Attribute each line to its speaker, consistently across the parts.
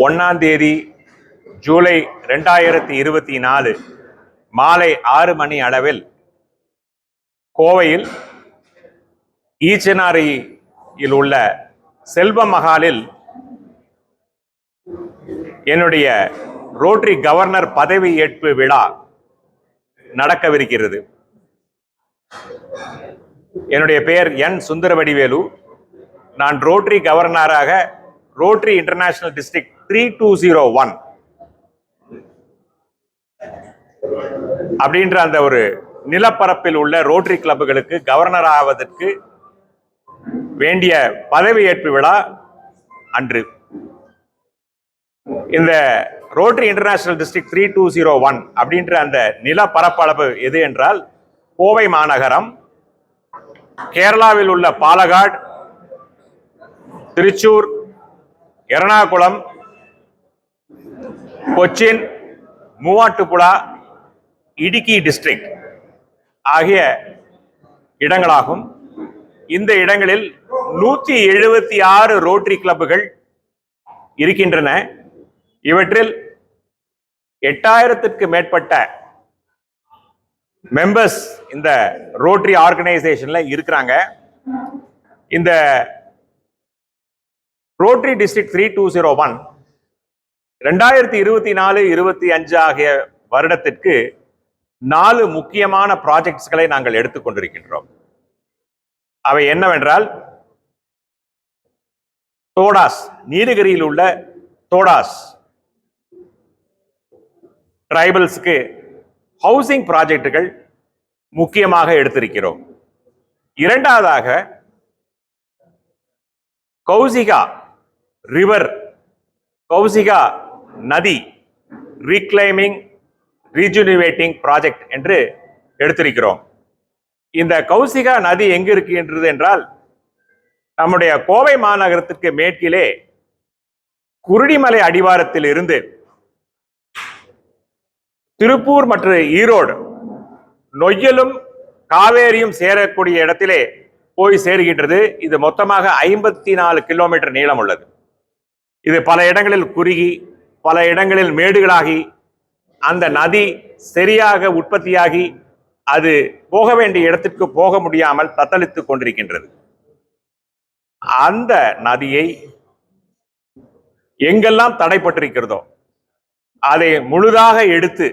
Speaker 1: ஒன்றாம் தேதி ஜூலை ரெண்டாயிரத்தி இருபத்தி நாலு மாலை ஆறு மணி அளவில் கோவையில் ஈச்சனாரியில் உள்ள செல்வ மகாலில் என்னுடைய ரோட்டரி கவர்னர் பதவி ஏற்பு விழா நடக்கவிருக்கிறது. என்னுடைய பெயர் என் சுந்தரவடிவேலு. நான் ரோட்டரி கவர்னராக Rotary International district three two zero one அப்படின்ற அந்த ஒரு நிலப்பரப்பில் உள்ள ரோட்டரி கிளப்புகளுக்கு கவர்னர் ஆவதற்கு வேண்டிய பதவியேற்பு விழா அன்று. இந்த Rotary International district three two zero one அப்படின்ற அந்த நில பரப்பளவு எது என்றால் கோவை மாநகரம் கேரளாவில் உள்ள பாலகாட் திருச்சூர் எர்ணாகுளம் கொச்சின் மூவாட்டுப்புழா இடுக்கி டிஸ்ட்ரிக்ட் ஆகிய இடங்களாகும். இந்த இடங்களில் நூற்றி எழுபத்தி ஆறு ரோட்டரி கிளப்புகள் இருக்கின்றன. இவற்றில் எட்டாயிரத்திற்கு மேற்பட்ட மெம்பர்ஸ் இந்த ரோட்டரி ஆர்கனைசேஷனில் இருக்கிறாங்க. இந்த Rotary district three two zero one ரெண்டாயிரத்தி இருபத்தி நாலு இருபத்தி அஞ்சு ஆகிய வருடத்திற்கு நாலு முக்கியமான ப்ராஜெக்ட்ஸ்களை நாங்கள் எடுத்துக்கொண்டிருக்கின்றோம் அவை என்னவென்றால் தோடாஸ் நீலகிரியில் உள்ள தோடாஸ் டிரைபல்ஸ்க்கு ஹவுசிங் ப்ராஜெக்டுகள் முக்கியமாக எடுத்திருக்கிறோம். இரண்டாவதாக கௌசிகா ரிவர் கௌசிகா நதி ரீக்ளைமிங் ரீஜுனிவேட்டிங் ப்ராஜெக்ட் என்று எடுத்திருக்கிறோம். இந்த கௌசிகா நதி எங்கு இருக்கின்றது என்றால் நம்முடைய கோவை மாநகரத்திற்கு மேற்கிலே குருடிமலை அடிவாரத்தில் இருந்து திருப்பூர் மற்றும் ஈரோடு நொய்யலும் காவேரியும் சேரக்கூடிய இடத்திலே போய் சேருகின்றது. இது மொத்தமாக ஐம்பத்தி நாலு கிலோமீட்டர் நீளம் உள்ளது. இது பல இடங்களில் குறுகி பல இடங்களில் மேடுகளாகி அந்த நதி சரியாக உற்பத்தியாகி அது போக வேண்டிய இடத்திற்கு போக முடியாமல் தத்தளித்துக் கொண்டிருக்கின்றது. அந்த நதியை எங்கெல்லாம் தடைப்பட்டிருக்கிறதோ அதை முழுதாக எடுத்து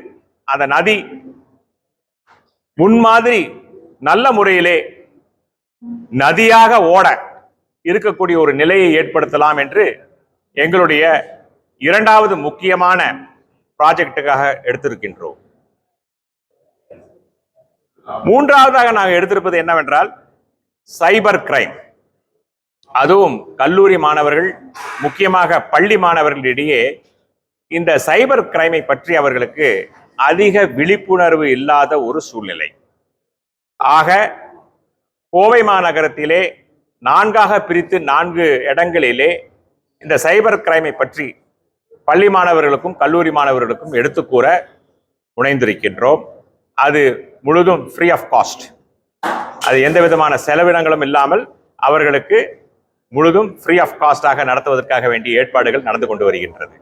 Speaker 1: அந்த நதி முன்மாதிரி நல்ல முறையிலே நதியாக ஓட இருக்கக்கூடிய ஒரு நிலையை ஏற்படுத்தலாம் என்று எங்களுடைய இரண்டாவது முக்கியமான ப்ராஜெக்டுக்காக எடுத்திருக்கின்றோம். மூன்றாவதாக நாங்கள் எடுத்திருப்பது என்னவென்றால் சைபர் கிரைம் அதுவும் கல்லூரி மாணவர்கள் முக்கியமாக பள்ளி மாணவர்களிடையே இந்த சைபர் கிரைமை பற்றி அவர்களுக்கு அதிக விழிப்புணர்வு இல்லாத ஒரு சூழ்நிலை. ஆக கோவை மாநகரத்திலே நான்காக பிரித்து நான்கு இடங்களிலே இந்த சைபர் கிரைமை பற்றி பள்ளி மாணவர்களுக்கும் கல்லூரி மாணவர்களுக்கும் எடுத்துக்கூற முனைந்திருக்கின்றோம். அது முழுதும் ஃப்ரீ ஆஃப் காஸ்ட் அது எந்த விதமான செலவினங்களும் இல்லாமல் அவர்களுக்கு முழுதும் ஃப்ரீ ஆஃப் காஸ்டாக நடத்துவதற்காக வேண்டிய ஏற்பாடுகள் நடந்து கொண்டு வருகின்றது.